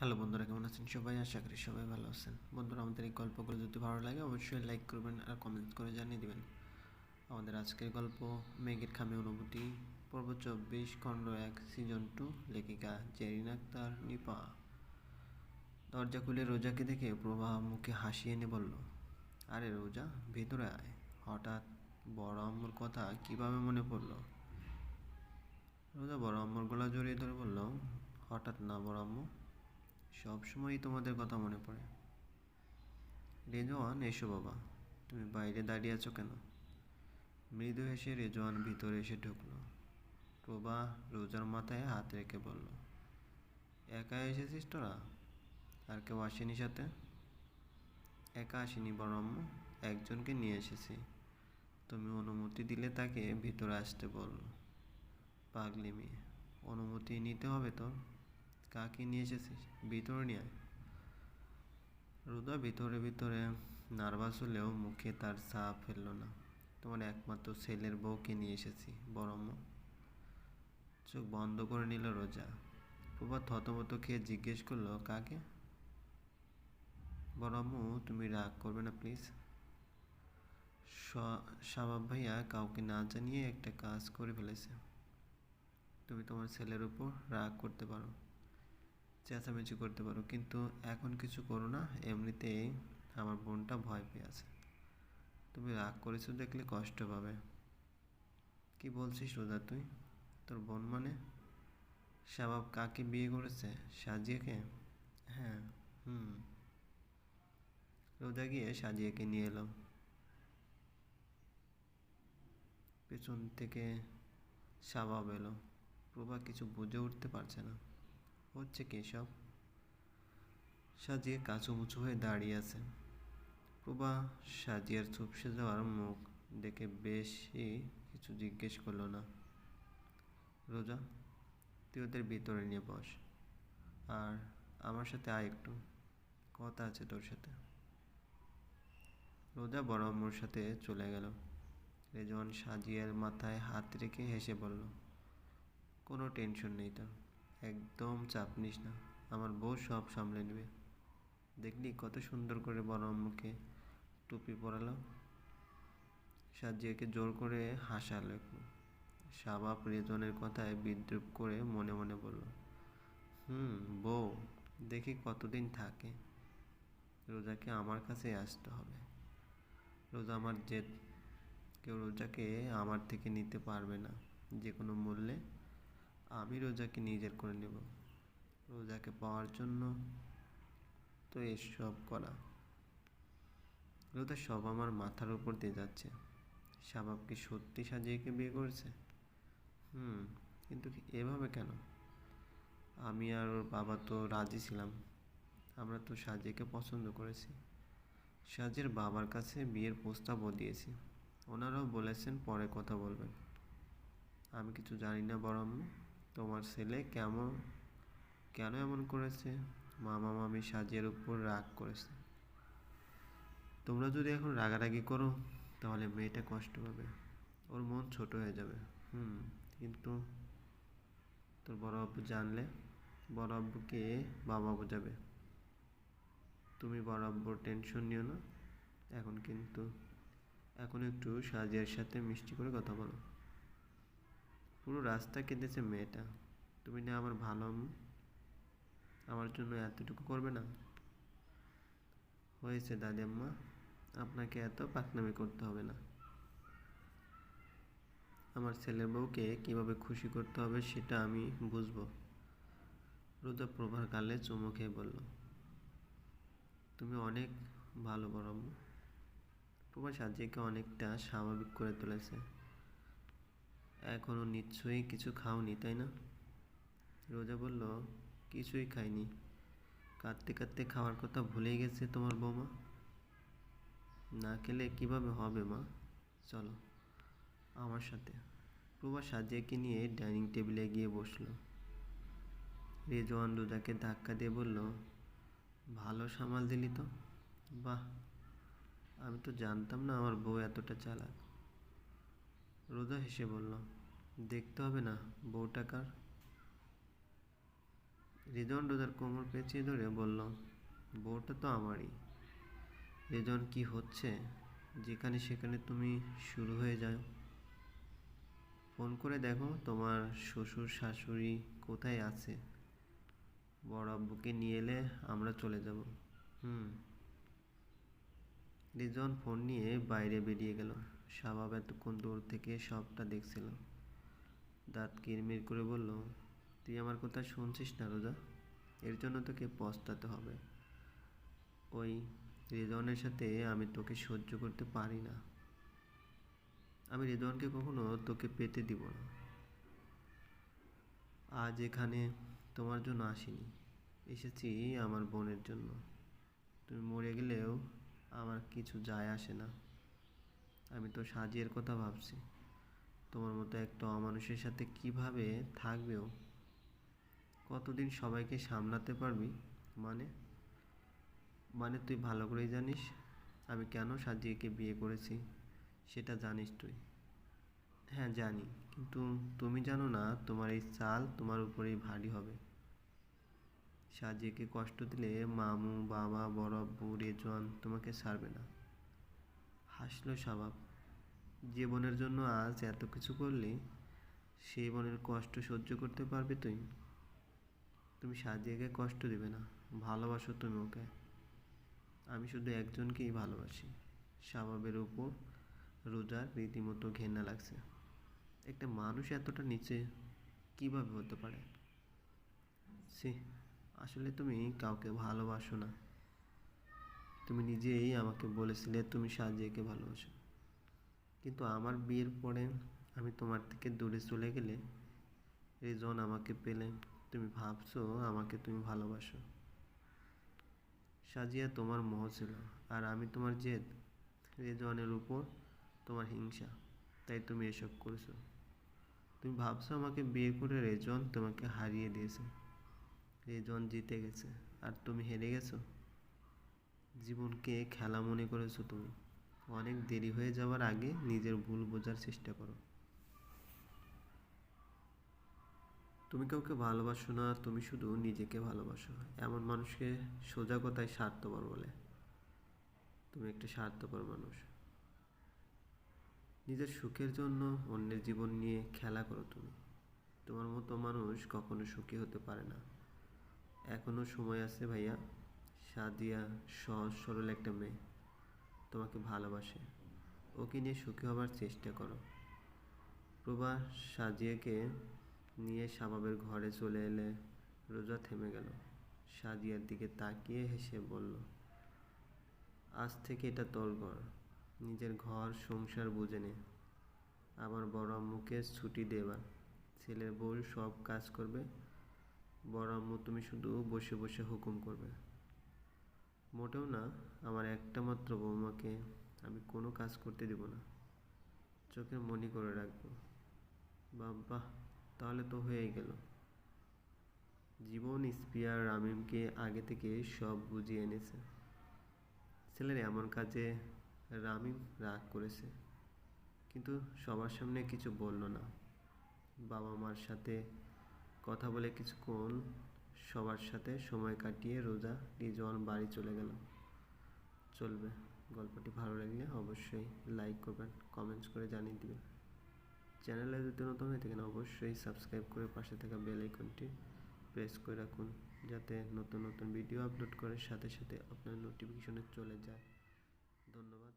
Hello বন্ধুরা, কেমন আছেন সবাই? আশা করি সবাই ভালো আছেন। বন্ধুরা, আমাদের এই গল্পগুলো যদি ভালো লাগে, অবশ্যই লাইক করবেন আর কমেন্ট করে জানিয়ে দেবেন। আমাদের আজকের গল্প, মেঘের খামে অনুভূতি, পর্ব চব্বিশ, খণ্ড এক সিজন টু লেখিকা জেরিন আক্তার, নিপা। দরজা খুলে রোজাকে দেখে প্রভা মুখে হাসি এনে বলল, আরে রোজা, ভিতরে আয়। হঠাৎ বড় আম্মুর কথা কীভাবে মনে পড়ল? রোজা বড় আম্মুর গলা জড়িয়ে ধরে বলল, হঠাৎ না বড় আম্মু সবসময়ই তোমাদের কথা মনে পড়ে। রেজওয়ান, এসো বাবা। তুমি বাইরে দাঁড়িয়ে আছো কেন? মৃদু হেসে রেজওয়ান ভিতরে এসে ঢুকলো। প্রভা রোজার মাথায় হাত রেখে বলল, একা এসেছিস তোরা? আর কেউ আসেনি সাথে? একা আসেনি বরম্ম একজনকে নিয়ে এসেছি। তুমি অনুমতি দিলে তাকে ভিতরে আসতে বলল। পাগলি মেয়ে, অনুমতি নিতে হবে তো কাকে নিয়ে এসেছিস? ভিতরে নিয়ে আয়। রুদা ভিতরে ভিতরে নার্ভাস হলেও মুখে তার সাপ ফেলল না। তোমার একমাত্র ছেলের বউকে নিয়ে এসেছি বড়ম্ম চোখ বন্ধ করে নিল রোজা। প্রভা থতমত খেয়ে জিজ্ঞেস করল, কাকে? বড়ম্মু তুমি রাগ করবে না, প্লিজ। শাবাব ভাইয়া কাউকে না জানিয়ে একটা কাজ করে ফেলেছে। তুমি তোমার ছেলের উপর রাগ করতে পারো। চেঁচামেচি করতে পারো। কিন্তু এখন কিছু করো না, এমনিতেই আমার বোনটা ভয় পেয়ে আছে। তুমি রাগ করেছ দেখলে কষ্ট পাবে। কি বলছিস রোজা তুই? তোর বোন মানে? শাবাব কাকে বিয়ে করেছে? সাজিয়াকে? হ্যাঁ হুম। রোজা গিয়ে সাজিয়াকে নিয়ে এলো। পেছন থেকে শাবাব এলো। প্রভা কিছু বুঝে উঠতে পারছে না। হচ্ছে কি সব? সাজিয়ে কাঁচুমুচু হয়ে দাঁড়িয়ে আছে প্রভা সাজিয়ার চুপসে যাওয়ার মুখ দেখে বেশি কিছু জিজ্ঞেস করল না। রোজা, তুই ওদের ভিতরে নিয়ে বস। আর আমার সাথে আয় একটু। কথা আছে তোর সাথে। রোজা বড় আম্মুর সাথে চলে গেল। রেজওয়ান সাজিয়ার মাথায় হাত রেখে হেসে বলল, কোনো টেনশন নেই তোর একদম চাপ নিস না। আমার বউ সব সামলে নেবে। দেখলি কত সুন্দর করে বড় আম্মুকে টুপি পরালো। সাজিয়াকে জোর করে হাসালো একটু। শাবাব রেজনের কথায় বিদ্রুপ করে মনে মনে বলল, হুম, বউ, দেখি কতদিন থাকে। রোজাকে আমার কাছে আসতে হবে। রোজা আমার জেদ। কেউ রোজাকে আমার থেকে নিতে পারবে না। যে কোনো মূল্যে আমি রোজাকে নিজের করে নেব। রোজাকে পাওয়ার জন্য তো এসব করা। রোজা সব আমার মাথার উপর দিয়ে যাচ্ছে। শাবাব কি সত্যি সাজিয়েকে বিয়ে করেছে? হুম, কিন্তু এভাবে কেন? আমি আর ওর বাবা তো রাজি ছিলাম। আমরা তো সাজিয়াকে পছন্দ করেছি। সাজের বাবার কাছে বিয়ের প্রস্তাবও দিয়েছি। ওনারাও বলেছেন পরে কথা বলবেন। আমি কিছু জানি না বড় তোমার ছেলে কেমন, কেন এমন করেছে? মামা মামি সাজিয়ার উপর রাগ করেছে। তোমরা যদি এখন রাগারাগি করো, তাহলে মেয়েটা কষ্ট পাবে। ওর মন ছোট হয়ে যাবে। হুম, কিন্তু তোর বড় আব্বু জানলে, বড় আব্বুকে বাবা বোঝাবে। তুমি বড় আব্বুর টেনশন নিও না। এখন কিন্তু, এখন একটু সাজিয়ার সাথে মিষ্টি করে কথা বলো। পুরো রাস্তা কেঁদেছে মেয়েটা। তুমি না আমার ভালো আমার জন্য এতটুকু করবে না? হয়েছে দাদি আম্মা, আপনাকে এত পাকনামি করতে হবে না। আমার ছেলের বউকে কীভাবে খুশি করতে হবে সেটা আমি বুঝব। রোজা প্রভার কালে চুমু খেয়ে বলল, তুমি অনেক ভালো বড় প্রভা সাজিয়েকে অনেকটা স্বাভাবিক করে তুলেছে। এখনও নিশ্চয়ই কিছু খাওনি, তাই না? রোজা বলল, কিছুই খাইনি। কাঁদতে কাঁদতে খাওয়ার কথা ভুলেই গেছে তোমার বৌমা। না খেলে কীভাবে হবে মা? চলো, আমার সাথে। প্রভা সাজিয়াকে নিয়ে ডাইনিং টেবিলে গিয়ে বসল। রেজওয়ান রোজাকে ধাক্কা দিয়ে বলল, ভালো সামাল দিলি তো। বাহ! আমি তো জানতাম না আমার বউ এতটা চালাক। রোজা হেসে বলল, দেখতে হবে না বউটাকার রিজন রোজার কোমর পেঁচিয়ে ধরে বলল, বউটা তো আমারই। রিজন কি হচ্ছে? যেখানে সেখানে তুমি শুরু হয়ে যাও। ফোন করে দেখো তোমার শ্বশুর, শাশুড়ি কোথায় আছে। বড় আব্বুকে নিয়ে এলে আমরা চলে যাব। হুম। রিজন ফোন নিয়ে বাইরে বেরিয়ে গেল। শাবাব এতক্ষণ দূর থেকে সবটা দেখছিল দাঁত কিরমির করে বলল, তুই আমার কথা শুনছিস না রোজা? এর জন্য তোকে পস্তাতে হবে। ওই রিজনের সাথে আমি তোকে সহ্য করতে পারি না। আমি রিজনকে কখনো তোকে পেতে দিব না। আজ এখানে তোমার জন্য আসিনি। এসেছি আমার বোনের জন্য। তুমি মরে গেলেও আমার কিছু যায় আসে না। আমি তো সাজিয়ের কথা ভাবছি। তোমার মতো একটা অমানুষের সাথে কীভাবে থাকবেও? কতদিন সবাইকে সামলাতে পারবি? মানে? মানে তুই ভালো করেই জানিস আমি কেন সাজিয়েকে বিয়ে করেছি, সেটা জানিস তুই। হ্যাঁ জানি। কিন্তু তুমি জানো না, তোমার এই চাল তোমার উপরেই ভারী হবে। সাজিয়েকে কষ্ট দিলে মামু, বাবা, বড় আব্বু, রেজওয়ান তোমাকে ছাড়বে না। হাসলো স্বভাব। যে বোনের জন্য আজ এত কিছু করলে সেই বোনের কষ্ট সহ্য করতে পারবে তুই। তুমি সাজিয়াকে কষ্ট দিবে না, ভালোবাসো তুমি ওকে। আমি শুধু একজনকেই ভালোবাসি। স্বভাবের উপর রোজার রীতিমতো ঘেন্না লাগছে। একটা মানুষ এতটা নিচে কীভাবে হতে পারে? সে আসলে তুমি কাউকে ভালোবাসো না। তুমি নিজেই আমাকে বলেছিলে তুমি সাজিয়াকে ভালোবাসো। কিন্তু আমার বিয়ের পরে আমি তোমার থেকে দূরে চলে গেলে রিজন আমাকে পেলে। তুমি ভাবছ আমাকে তুমি ভালোবাসো। সাজিয়া তোমার মোহ ছিল আর আমি তোমার জেদ। রেজওয়ানের উপর তোমার হিংসা। তাই তুমি এসব করেছ। তুমি ভাবছ আমাকে বিয়ে করে রেজন তোমাকে হারিয়ে দিয়েছে। রেজন জিতে গেছে। আর তুমি হেরে গেছো? জীবনকে খেলা মনে করেছ তুমি? অনেক দেরি হয়ে যাওয়ার আগে নিজের ভুল বোঝার চেষ্টা করো। তুমি কাউকে ভালোবাসো না, তুমি শুধু নিজেকে ভালোবাসো। এমন মানুষকে সোজা কথায় স্বার্থপর বলে। তুমি একটা স্বার্থপর মানুষ। নিজের সুখের জন্য অন্যের জীবন নিয়ে খেলা করো তুমি। তোমার মতো মানুষ কখনো সুখী হতে পারে না। এখনও সময় আছে ভাইয়া। সাদিয়া সহজ সরল একটা মেয়ে। তোমাকে ভালোবাসে। ওকে নিয়ে সুখী হবার চেষ্টা করো। প্রভা সাজিয়াকে নিয়ে শাবাবের ঘরে চলে এলে রোজা থেমে গেল। সাদিয়ার দিকে তাকিয়ে হেসে বলল, আজ থেকে এটা তোর ঘর। নিজের ঘর, সংসার বুঝে নে। আমার বড় আম্মুকে ছুটি দেবার ছেলের বউ সব কাজ করবে। বড় আম্মু তুমি শুধু বসে বসে হুকুম করবে। মোটেও না, আমার একটা মাত্র বৌমাকে আমি কোনো কাজ করতে দেব না। চোখের মনি করে রাখব। বাবা তাহলে তো হয়েই গেল। জীবন স্পিয়ার রামিমকে আগে থেকে সব বুঝিয়ে এনেছে। ছেলের এমন কাজে রামিম রাগ করেছে। কিন্তু সবার সামনে কিছু বলল না। বাবা মার সাথে কথা বলে কিছুক্ষণ সবার সাথে সময় কাটিয়ে রোজা রিজওয়ান বাড়ি চলে গেল চলবে। গল্পটি ভালো লাগলে অবশ্যই লাইক করবেন কমেন্টস করে জানিয়ে দিবেন। চ্যানেলে যদি নতুন হয়ে থাকেন, অবশ্যই সাবস্ক্রাইব করে পাশে থাকা বেল আইকনটি প্রেস করে রাখুন, যাতে নতুন নতুন ভিডিও আপলোড করার সাথে সাথে আপনার নোটিফিকেশনে চলে যায়। ধন্যবাদ।